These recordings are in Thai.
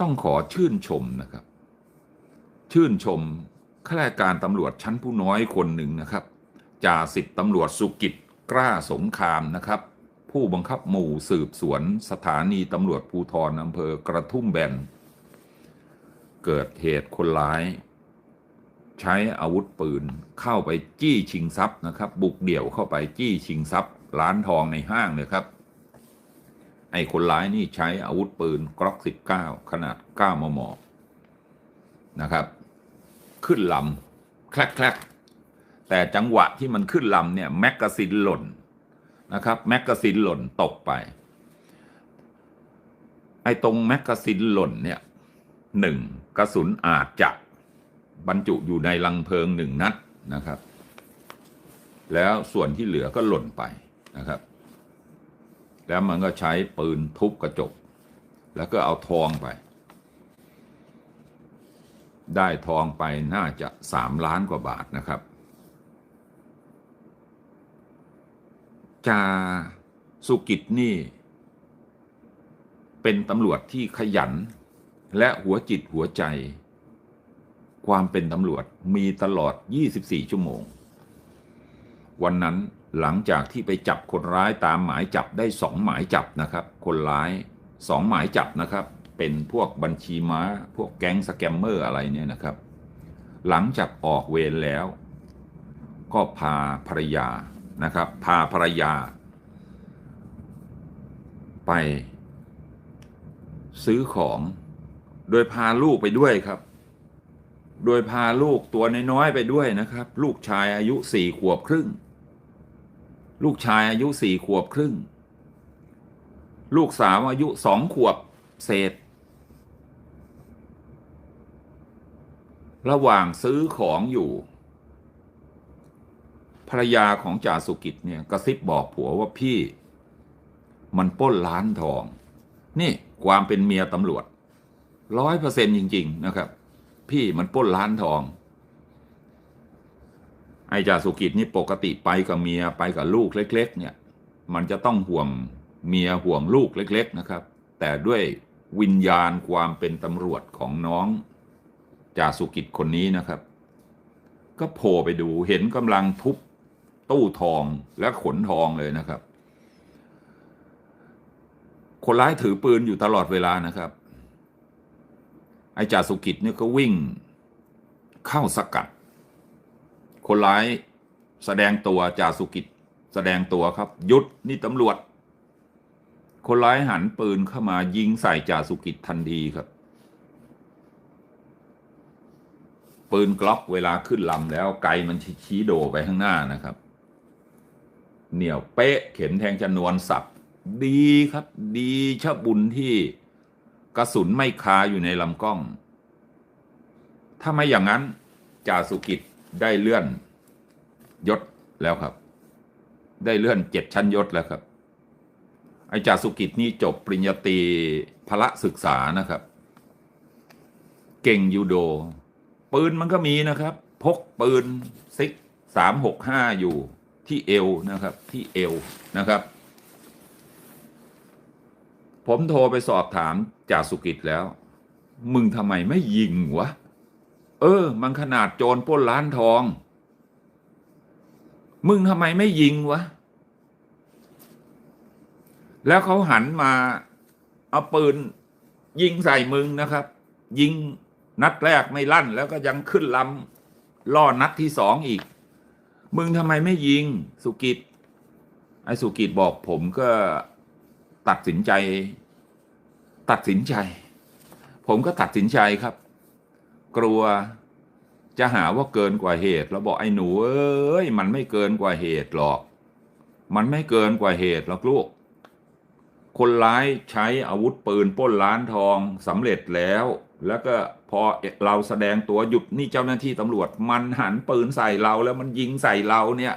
ต้องขอชื่นชมนะครับ ชื่นชมข้าราชการตำรวจชั้นผู้น้อยคนหนึ่งนะครับจ่าสิบตำรวจสุกิจกล้าสงครามนะครับ ผู้บังคับหมู่สืบสวนสถานีตำรวจภูธรอำเภอกระทุ่มแบน เกิดเหตุคนร้าย ใช้อาวุธปืนเข้าไปจี้ชิงทรัพย์นะครับ บุกเดี่ยวเข้าไปจี้ชิงทรัพย์ ร้านทองในห้างเลยครับ ไอ้คนร้ายนี่ใช้อาวุธปืนกล็อก19 ขนาด 9 มม นะครับ ขึ้นลำแคลกแคลกแต่จังหวะที่มันขึ้นลำเนี่ยแมกกาซินหล่นนะครับแมกกาซินหล่นตกไป ไอ้ตรงแมกกาซินหล่นเนี่ยหนึ่งกระสุนอาจจะบรรจุอยู่ในลังเพลิงหนึ่งนัดนะครับ แล้วส่วนที่เหลือก็หล่นไปนะครับ แล้วมันก็ใช้ปืนทุบกระจก แล้วก็เอาทองไป ได้ทองไปน่าจะสามล้านกว่าบาทนะครับ จาสุกิจนี่ เป็นตำรวจที่ขยัน และหัวจิตหัวใจ ความเป็นตำรวจมีตลอด 24 ชั่วโมง วันนั้น หลังจากที่ไปจับคนร้ายตามหมายจับได้สองหมายจับนะครับ คนร้ายสองหมายจับนะครับ เป็นพวกบัญชีม้า พวกแก๊งสแกมเมอร์อะไรเนี่ยนะครับ หลังจากออกเวรแล้ว ก็พาภรรยานะครับ พาภรรยา ไป ซื้อของโดยพาลูกไปด้วยครับ โดยพาลูกตัวน้อยๆไปด้วยนะครับ ลูกชายอายุสี่ขวบครึ่ง ลูกชายอายุสี่ขวบครึ่ง ลูกสาวอายุสองขวบเศษ ระหว่างซื้อของอยู่ ภรรยาของจ่าสุกิจเนี่ยกระซิบบอกผัวว่าพี่มันป้นร้านทอง นี่ความเป็นเมียตำรวจร้อยเปอร์เซ็นต์จริง ๆ นะครับ พี่มันป้นร้านทอง ไอ้จ่าสุกิจนี่ปกติไปกับเมียไปกับลูกเล็ก ๆ เนี่ย มันจะต้องห่วงเมียห่วงลูกเล็ก ๆ นะครับ แต่ด้วยวิญญาณความเป็นตำรวจของน้องจ่าสุกิจคนนี้นะครับ ก็โผล่ไปดูเห็นกำลังทุบตู้ทองและขนทองเลยนะครับ คนร้ายถือปืนอยู่ตลอดเวลานะครับ ไอ้จ่าสุกิจเนี่ยก็วิ่งเข้าสกัด คนร้ายแสดงตัวจ่าสุกิจแสดงตัวครับ ยุดนี่ตำรวจ คนร้ายหันปืนเข้ามายิงใส่จ่าสุกิจทันทีครับ ปืนกล็อกเวลาขึ้นลำแล้วไกมันชี้โดไปข้างหน้านะครับ เหนี่ยวเป๊ะเข็มแทงชนวนสับดีครับ ดีชะบุญที่กระสุนไม่คาอยู่ในลำกล้อง ถ้าไม่อย่างนั้นจ่าสุกิจ ได้เลื่อนยศแล้วครับ ได้เลื่อนเจ็ดชั้นยศแล้วครับไอ้จ่าสุกิจนี่จบปริญญาตรีพละศึกษานะครับ เก่งยูโด ปืนมันก็มีนะครับ พกปืนซิกสามหกห้าอยู่ที่เอวนะครับ ที่เอวนะครับ ผมโทรไปสอบถามจ่าสุกิจแล้ว มึงทำไมไม่ยิงวะ เออ มันขนาดโจรปล้นร้านทอง มึงทำไมไม่ยิงวะ แล้วเขาหันมาเอาปืน ยิงใส่มึงนะครับ ยิงนัดแรกไม่ลั่น แล้วก็ยังขึ้นลำล่อนัดที่สองอีก มึงทำไมไม่ยิง สุกิจไอ้สุกิจบอกผมก็ตัดสินใจ ตัดสินใจ ผมก็ตัดสินใจครับ กลัว จะหาว่าเกินกว่าเหตุแล้วบอกไอ้หนูเอ้ยมันไม่เกินกว่าเหตุหรอก มันไม่เกินกว่าเหตุหรอกลูก คนร้ายใช้อาวุธปืนป้นร้านทองสำเร็จแล้ว แล้วก็พอเราแสดงตัวหยุดนี่เจ้าหน้าที่ตำรวจ มันหันปืนใส่เราแล้วมันยิงใส่เราเนี่ย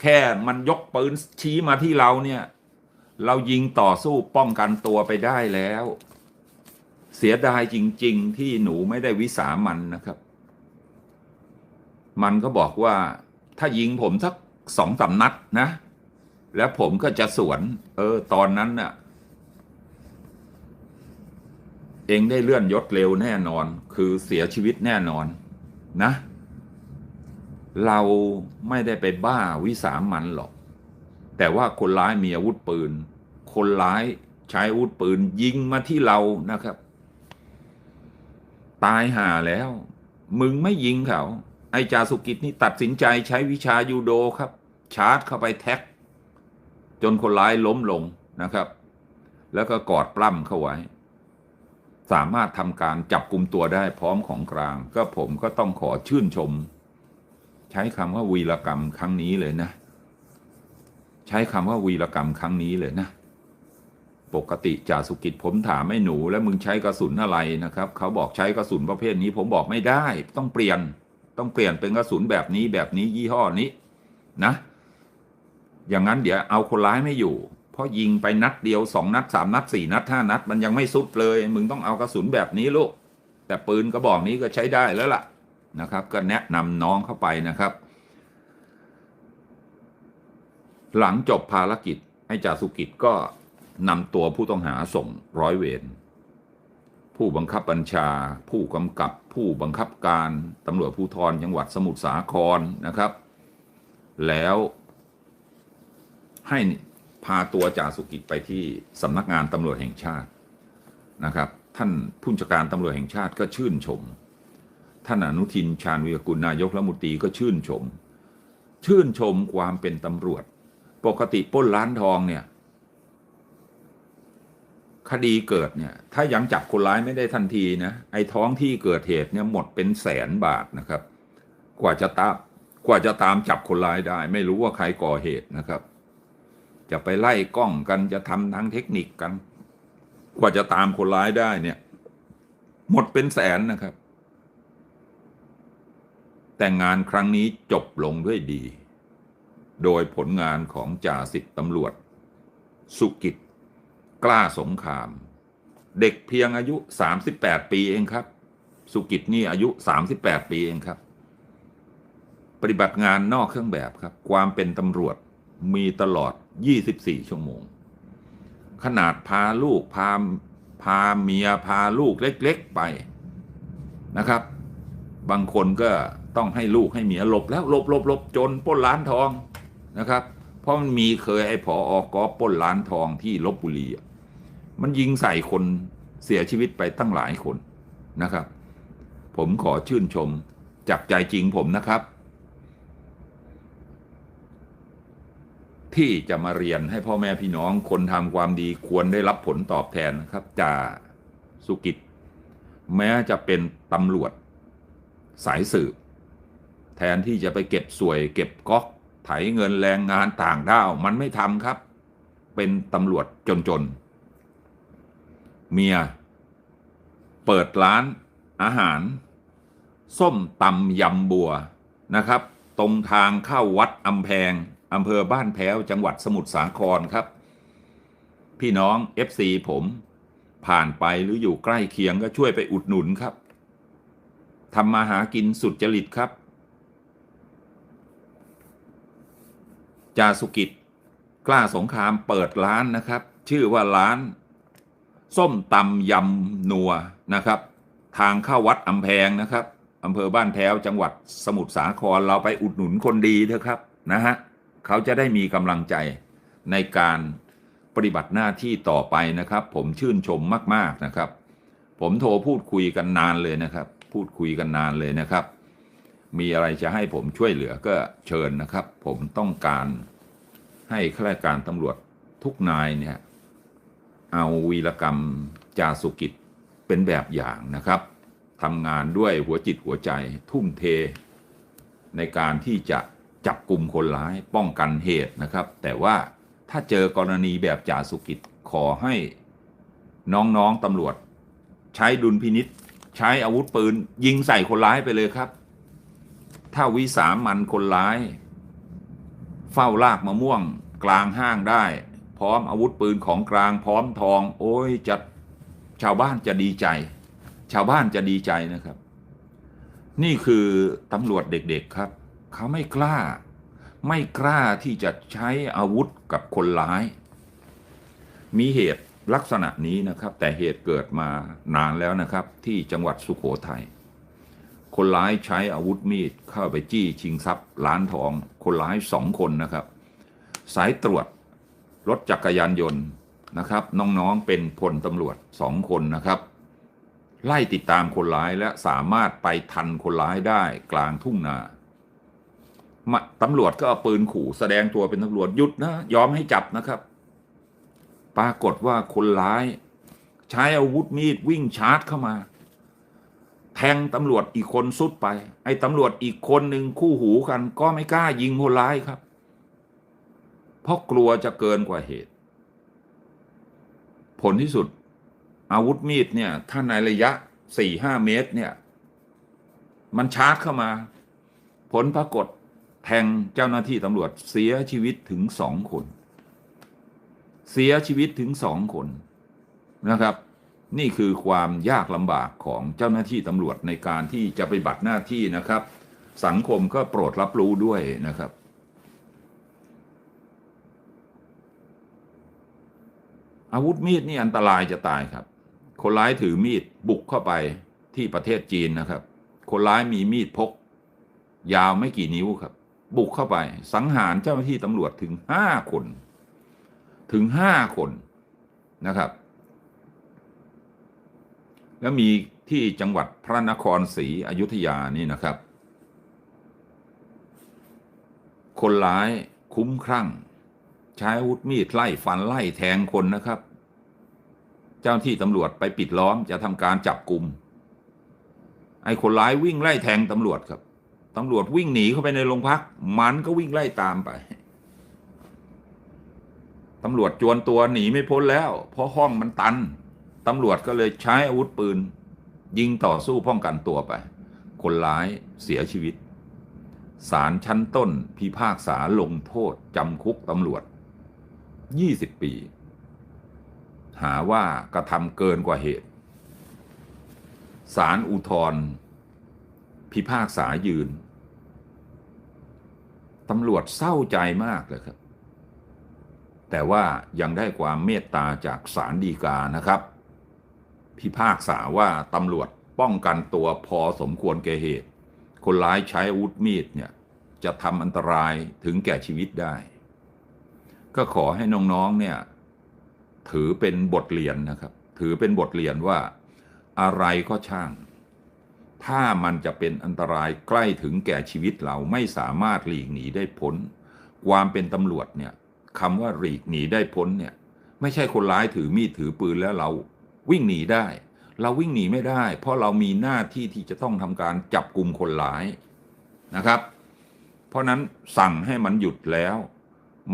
แค่มันยกปืนชี้มาที่เราเนี่ย เรายิงต่อสู้ป้องกันตัวไปได้แล้ว เสียดายจริง ๆ ที่หนูไม่ได้วิสามันนะครับ มันก็บอกว่า ถ้ายิงผมสักสองสามนัดนะ แล้วผมก็จะสวน เออ ตอนนั้นน่ะ เองได้เลื่อนยศเร็วแน่นอน คือเสียชีวิตแน่นอนนะ เราไม่ได้ไปบ้าวิสามันหรอก แต่ว่าคนร้ายมีอาวุธปืน คนร้ายใช้อาวุธปืนยิงมาที่เรานะครับ ตายห่าแล้ว มึงไม่ยิงเขา ไอ้จาสุกิจนี่ตัดสินใจใช้วิชายูโดครับ ชาร์จเข้าไปแท็ก จนคนร้ายล้มลงนะครับ แล้วก็กอดปล้ำเข้าไว้ สามารถทำการจับกลุ่มตัวได้พร้อมของกลาง ก็ผมก็ต้องขอชื่นชม ใช้คำว่าวีรกรรมครั้งนี้เลยนะ ใช้คำว่าวีรกรรมครั้งนี้เลยนะ ปกติจ่าสุกิจผมถามไม่หนูแล้วมึงใช้กระสุนอะไรนะครับเขาบอกใช้กระสุนประเภทนี้ ผมบอกไม่ได้ ต้องเปลี่ยนต้องเปลี่ยนเป็นกระสุนแบบนี้แบบนี้ยี่ห้อนี้นะ อย่างนั้นเดี๋ยวเอาคนร้ายไม่อยู่ เพราะยิงไปนัดเดียวสองนัดสามนัดสี่นัดห้านัด มันยังไม่สุดเลย มึงต้องเอากระสุนแบบนี้ลูกแต่ปืนกระบอกนี้ก็ใช้ได้แล้วล่ะนะครับ ก็แนะนำน้องเข้าไปนะครับ หลังจบภารกิจไอ้จ่าสุกิจก็ นำตัวผู้ต้องหาส่งร้อยเวรผู้บังคับบัญชา ผู้กำกับผู้บังคับการตำรวจภูธรจังหวัดสมุทรสาครนะครับ แล้วให้พาตัวจ่าสุกิจไปที่สำนักงานตำรวจแห่งชาตินะครับ ท่านผู้จัดการตำรวจแห่งชาติก็ชื่นชม ท่านอนุทินชาญวีรกุลนายกรัฐมนตรีก็ชื่นชม ชื่นชมความเป็นตำรวจ ปกติปล้นร้านทองเนี่ย คดีเกิดเนี่ย ถ้ายังจับคนร้ายไม่ได้ทันทีนะไอ้ท้องที่เกิดเหตุเนี่ยหมดเป็นแสนบาทนะครับ กว่าจะตามกว่าจะตามจับคนร้ายได้ ไม่รู้ว่าใครก่อเหตุนะครับ จะไปไล่กล้องกันจะทำทางเทคนิคกัน กว่าจะตามคนร้ายได้เนี่ย หมดเป็นแสนนะครับ แต่งานครั้งนี้จบลงด้วยดี โดยผลงานของจ่าสิบตำรวจ สุกิจ กล้าสงคราม เด็กเพียงอายุ 38 ปีเองครับ สุกิจนี่อายุ 38 ปีเองครับ ปฏิบัติงานนอกเครื่องแบบครับ ความเป็นตำรวจมีตลอด 24 ชั่วโมง ขนาดพาลูก พาพาเมียพาลูกเล็ก ๆไปนะครับ บางคนก็ต้องให้ลูกให้เมียหลบแล้วหลบหลบหลบจนป้นร้านทองนะครับ เพราะมันมีเคยไอ้ผออกอป้นร้านทองที่ลบบุรี มันยิงใส่คนเสียชีวิตไปตั้งหลายคนนะครับ ผมขอชื่นชมจากใจจริงผมนะครับ ที่จะมาเรียนให้พ่อแม่พี่น้องคนทำความดีควรได้รับผลตอบแทนครับจ่าสุกิจ แม้จะเป็นตำรวจสายสืบ แทนที่จะไปเก็บสวยเก็บก๊อกไถเงินแรงงานต่างด้าว มันไม่ทำครับ เป็นตำรวจจนๆ เมีย เปิดร้านอาหาร ส้มตำยำบัวนะครับ ตรงทางเข้าวัดอำแพงอำเภอบ้านแพ้วจังหวัดสมุทรสาครครับ พี่น้อง FC ผมผ่านไปหรืออยู่ใกล้เคียงก็ช่วยไปอุดหนุนครับทำมาหากินสุดจริตครับ จาสุกิจกล้าสงครามเปิดร้านนะครับ ชื่อว่าร้าน ส้มตำยำนัวนะครับ ทางเข้าวัดอำแพงนะครับอำเภอบ้านแพ้วจังหวัดสมุทรสาครเราไปอุดหนุนคนดีเถอะครับนะฮะเขาจะได้มีกำลังใจในการปฏิบัติหน้าที่ต่อไปนะครับ ผมชื่นชมมาก ๆนะครับ ผมโทรพูดคุยกันนานเลยนะครับ พูดคุยกันนานเลยนะครับ มีอะไรจะให้ผมช่วยเหลือก็เชิญนะครับ ผมต้องการให้ข้าราชการตำรวจทุกนายเนี่ย เอาวีรกรรมจาสุกิจเป็นแบบอย่างนะครับทำงานด้วยหัวจิตหัวใจทุ่มเท ในการที่จะจับกลุ่มคนร้ายป้องกันเหตุนะครับ แต่ว่าถ้าเจอกรณีแบบจ่าสุกิจขอให้น้องๆตำรวจ ใช้ดุลพินิษใช้อาวุธปืน ยิงใส่คนร้ายไปเลยครับ ถ้าวิสามันคนร้าย เฝ้าลากมะม่วงกลางห้างได้ พร้อมอาวุธปืนของกลางพร้อมทอง โอ้ยจะชาวบ้านจะดีใจ ชาวบ้านจะดีใจนะครับ นี่คือตำรวจเด็กๆครับ เขาไม่กล้า ไม่กล้าที่จะใช้อาวุธกับคนร้าย มีเหตุลักษณะนี้นะครับ แต่เหตุเกิดมานานแล้วนะครับ ที่จังหวัดสุโขทัยคนร้ายใช้อาวุธมีดเข้าไปจี้ชิงทรัพย์ร้านทอง คนร้ายสองคนนะครับ สายตรวจ รถจักรยานยนต์นะครับ น้องๆเป็นพลตำรวจสองคนนะครับ ไล่ติดตามคนร้ายและสามารถไปทันคนร้ายได้กลางทุ่งนาตำรวจก็เอาปืนขู่แสดงตัวเป็นตำรวจหยุดนะ ยอมให้จับนะครับ ปรากฏว่าคนร้าย ใช้อาวุธมีดวิ่งชาร์จเข้ามา แทงตำรวจอีกคนสุดไป ไอ้ตำรวจอีกคนหนึ่งคู่หูกัน ก็ไม่กล้ายิงคนร้ายครับ เพราะกลัวจะเกินกว่าเหตุ ผลที่สุด อาวุธมีดเนี่ยถ้าในระยะสี่ห้าเมตรเนี่ย มันชาร์จเข้ามา ผลปรากฏแทงเจ้าหน้าที่ตำรวจเสียชีวิตถึงสองคน เสียชีวิตถึงสองคนนะครับ นี่คือความยากลำบากของเจ้าหน้าที่ตำรวจในการที่จะไปบัติหน้าที่นะครับ สังคมก็โปรดรับรู้ด้วยนะครับ อาวุธมีดนี่อันตรายจะตายครับ คนร้ายถือมีดบุกเข้าไปที่ประเทศจีนนะครับ คนร้ายมีมีดพก ยาวไม่กี่นิ้วครับ บุกเข้าไป สังหารเจ้าหน้าที่ตำรวจถึงห้าคน ถึงห้าคนนะครับ แล้วมีที่จังหวัดพระนครศรีอยุธยานี่นะครับ คนร้ายคุ้มครั่ง ใช้อาวุธมีดไล่ฟันไล่แทงคนนะครับ เจ้าหน้าที่ตำรวจไปปิดล้อมจะทำการจับกลุ่มไอ้คนร้ายวิ่งไล่แทงตำรวจครับตำรวจวิ่งหนีเข้าไปในโรงพัก มันก็วิ่งไล่ตามไปตำรวจจวนตัวหนีไม่พ้นแล้ว เพราะห้องมันตันตำรวจก็เลยใช้อาวุธปืน ยิงต่อสู้ป้องกันตัวไป คนร้ายเสียชีวิตศาลชั้นต้นพิพากษาลงโทษจำคุกตำรวจ 20 ปี หาว่ากระทำเกินกว่าเหตุศาลอุทธรพิพากษายืนตำรวจเศร้าใจมากเลยครับ แต่ว่ายังได้ความเมตตาจากศาลฎีกานะครับ พิพากษาว่าตำรวจป้องกันตัวพอสมควรแก่เหตุ คนร้ายใช้อาวุธมีดเนี่ยจะทำอันตรายถึงแก่ชีวิตได้ ก็ขอให้น้องๆเนี่ยถือเป็นบทเรียนนะครับ ถือเป็นบทเรียนว่าอะไรก็ช่าง ถ้ามันจะเป็นอันตรายใกล้ถึงแก่ชีวิตเราไม่สามารถหลีกหนีได้พ้น ความเป็นตำรวจเนี่ยคำว่าหลีกหนีได้พ้นเนี่ยไม่ใช่คนร้ายถือมีดถือปืนแล้วเราวิ่งหนีได้ เราวิ่งหนีไม่ได้ เพราะเรามีหน้าที่ที่จะต้องทำการจับกลุ่มคนร้ายนะครับ เพราะนั้นสั่งให้มันหยุดแล้ว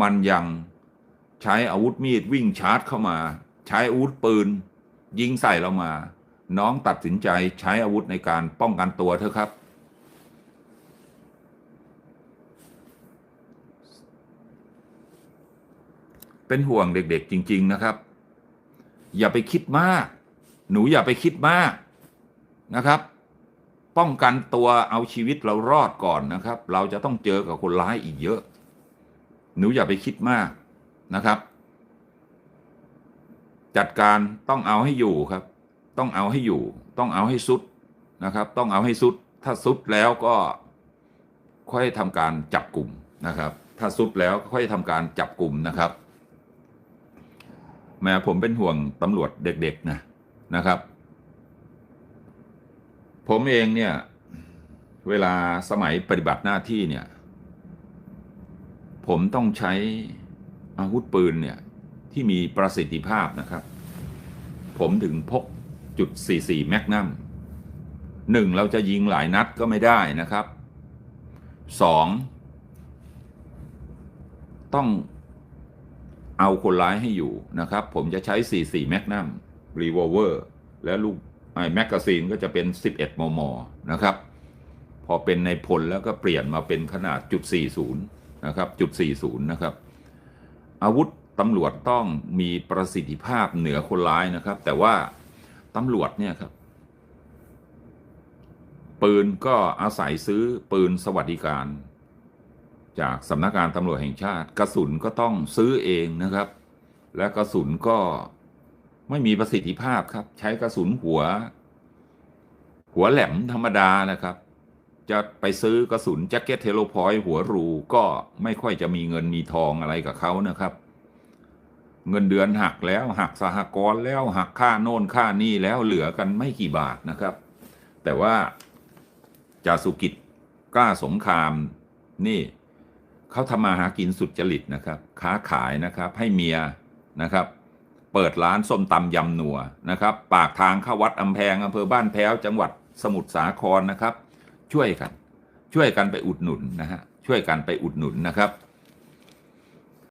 มันยัง ใช้อาวุธมีดวิ่งชาร์จเข้ามา ใช้อาวุธปืน ยิงใส่เรามา น้องตัดสินใจใช้อาวุธในการป้องกันตัวเถอะครับ เป็นห่วงเด็กๆจริง ๆนะครับ อย่าไปคิดมาก หนูอย่าไปคิดมากนะครับ ป้องกันตัวเอาชีวิตเรารอดก่อนนะครับ เราจะต้องเจอกับคนร้ายอีกเยอะ หนูอย่าไปคิดมาก นะครับ จัดการต้องเอาให้อยู่ครับ ต้องเอาให้อยู่ ต้องเอาให้สุดนะครับ ต้องเอาให้สุด ถ้าสุดแล้วก็ค่อยทำการจับกลุ่มนะครับ ถ้าสุดแล้วค่อยทำการจับกลุ่มนะครับแม้ผมเป็นห่วงตำรวจเด็ก ๆ นะนะครับ ผมเองเนี่ย เวลาสมัยปฏิบัติหน้าที่เนี่ย ผมต้องใช้ อาวุธปืนเนี่ยที่มีประสิทธิภาพนะครับ ผมถึงพกจุด 44 แมกนัมหนึ่งเราจะยิงหลายนัดก็ไม่ได้นะครับสองต้องเอาคนร้ายให้อยู่นะครับ ผมจะใช้ 44 แมกนัมรีวอลเวอร์และลูกไอ้แมกกาซีนก็จะเป็น 11 มม นะครับ พอเป็นในพลแล้วก็เปลี่ยนมาเป็นขนาดจุด40 นะครับ จุด40 นะครับ อาวุธตำรวจต้องมีประสิทธิภาพเหนือคนร้ายนะครับ แต่ว่าตำรวจเนี่ยครับ ปืนก็อาศัยซื้อปืนสวัสดิการ จากสำนักงานตำรวจแห่งชาติ กระสุนก็ต้องซื้อเองนะครับ และกระสุนก็ไม่มีประสิทธิภาพครับ ใช้กระสุนหัว หัวแหลมธรรมดานะครับ จะไปซื้อกระสุนแจ็คเก็ตเทโลพอยหัวรูก็ไม่ค่อยจะมีเงินมีทองอะไรกับเขานะครับ เงินเดือนหักแล้วหักสหกรณ์แล้วหักค่าโน่นค่านี่แล้วเหลือกันไม่กี่บาทนะครับ แต่ว่าจาสุกิจกล้าสงครามนี่เขาทำมาหากินสุดจริตนะครับ ค้าขายนะครับให้เมียนะครับ เปิดร้านส้มตำยำนัวนะครับ ปากทางเข้าวัดอำแพงอำเภอบ้านแพ้วจังหวัดสมุทรสาครนะครับ ช่วยกัน ช่วยกันไปอุดหนุนนะฮะช่วยกันไปอุดหนุนนะครับ